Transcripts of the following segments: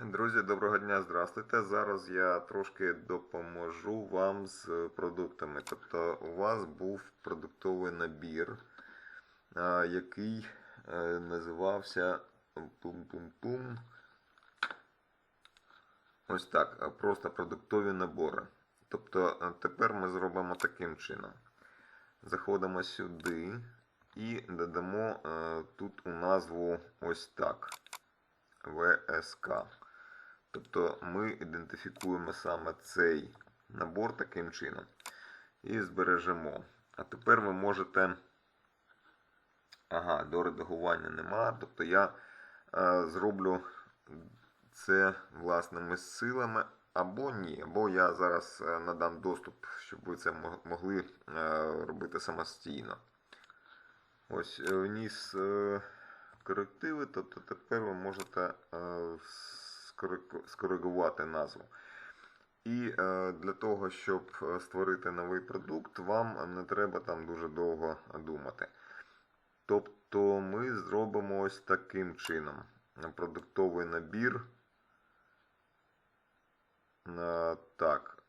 Друзі, доброго дня, здравствуйте. Зараз я трошки допоможу вам з продуктами. Тобто, у вас був продуктовий набір, який е, називався пум-пум-пум. Ось так, просто продуктові набори. Тобто, е, тепер ми зробимо таким чином. Заходимо сюди і додамо е, тут у назву ось так. ВСК. Тобто ми ідентифікуємо саме цей набор таким чином і збережемо. А тепер ви можете. Ага, до редагування нема. Тобто я е, зроблю це власними силами, або ні. Або я зараз е, надам доступ, щоб ви це могли е, робити самостійно. Ось е, вніс е, корективи, тобто тепер ви можете е, скоригувати назву. І е, для того, щоб е, створити новий продукт, вам не треба там дуже довго думати. Тобто ми зробимо ось таким чином. Продуктовий набір. Е, Так.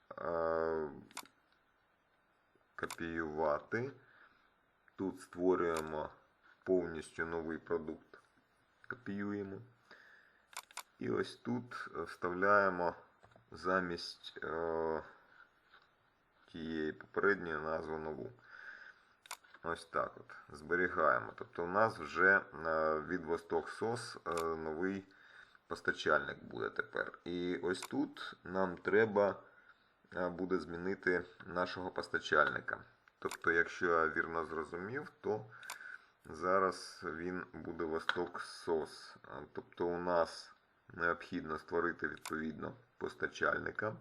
Копіювати. Тут створюємо повністю новий продукт. Копіюємо. І ось тут е, вставляємо замість е, тієї попередньої назву нову. Ось так от. Зберігаємо. Тобто у нас вже е, від Восток СОС е, новий постачальник буде тепер. І ось тут нам треба буде змінити нашого постачальника. Тобто, якщо я вірно зрозумів, то зараз він буде Восток СОС. Тобто у нас необхідно створити відповідно постачальника.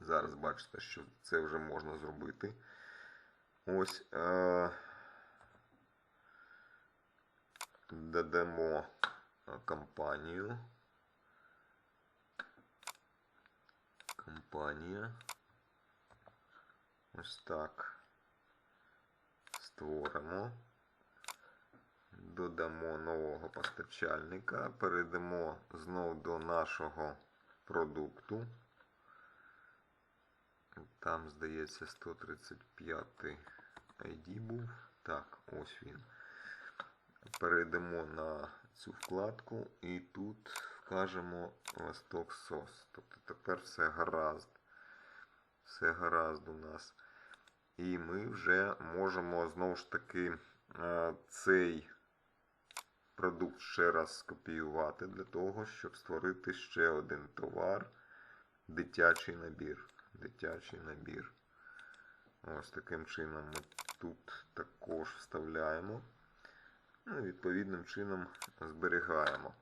Зараз бачите, що це вже можна зробити. Ось е- додамо е, компанію. Компанія. Ось так. Створимо. Додамо нового постачальника. Перейдемо знов до нашого продукту. Там, здається, 135 ID був. Так, ось він. Перейдемо на цю вкладку і тут вкажемо Восток СОС. Тобто тепер все гаразд. Все гаразд у нас. І ми вже можемо знову ж таки е, цей продукт ще раз скопіювати для того, щоб створити ще один товар. Дитячий набір. Дитячий набір. Ось таким чином ми тут також вставляємо. Ну, відповідним чином зберігаємо.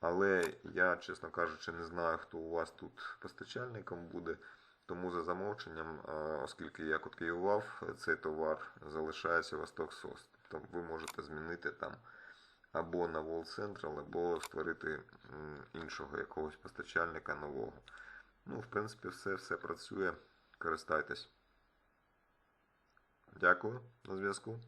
Але я, чесно кажучи, не знаю, хто у вас тут постачальником буде. Тому за замовченням, е, оскільки я копіював, цей товар залишається Восток СОС. Тобто ви можете змінити там або на Wall Central, або створити іншого якогось постачальника нового. Ну, в принципі, все, все працює. Користайтесь. Дякую на зв'язку.